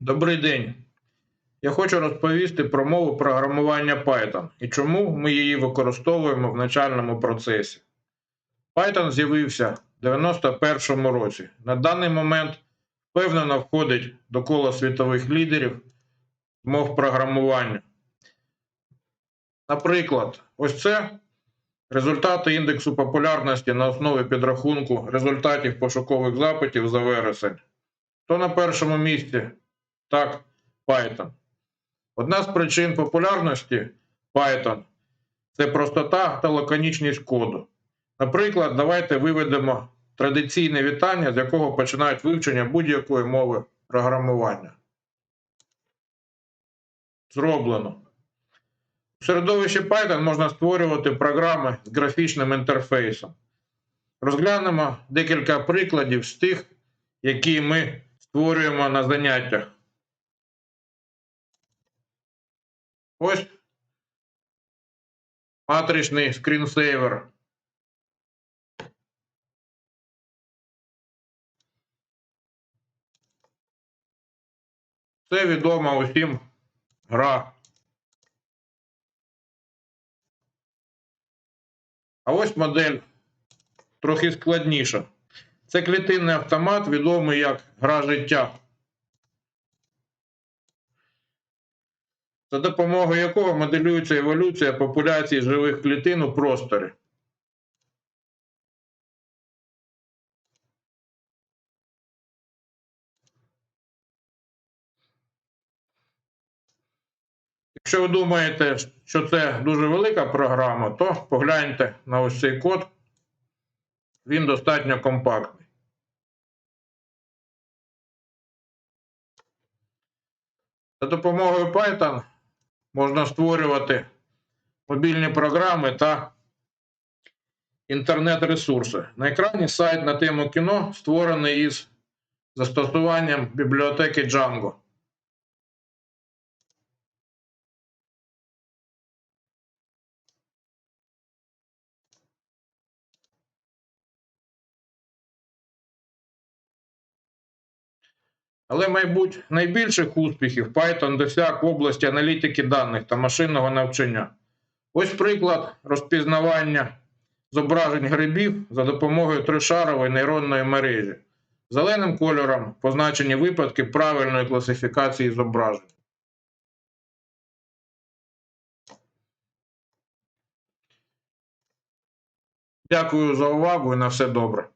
Добрий день. Я хочу розповісти про мову програмування Python і чому ми її використовуємо в навчальному процесі. Python з'явився в 91-му році. На даний момент впевнено входить до кола світових лідерів мов програмування. Наприклад, ось це результати індексу популярності на основі підрахунку результатів пошукових запитів за вересень. То на першому місці так, Python. Одна з причин популярності Python це простота та лаконічність коду. Наприклад, давайте виведемо традиційне вітання, з якого починають вивчення будь-якої мови програмування. Зроблено. У середовищі Python можна створювати програми з графічним інтерфейсом. Розглянемо декілька прикладів з тих, які ми створюємо на заняттях. Ось матричний скрінсейвер. Це відома усім гра. А ось модель трохи складніша. Це клітинний автомат, відомий як гра життя. За допомогою якого моделюється еволюція популяції живих клітин у просторі. Якщо ви думаєте, що це дуже велика програма, то погляньте на ось цей код. Він достатньо компактний. За допомогою Python можна створювати мобільні програми та інтернет-ресурси. На екрані сайт на тему кіно створений із застосуванням бібліотеки Django. Але, мабуть, найбільших успіхів Python досяг в області аналітики даних та машинного навчання. Ось приклад розпізнавання зображень грибів за допомогою тришарової нейронної мережі. Зеленим кольором позначені випадки правильної класифікації зображень. Дякую за увагу і на все добре.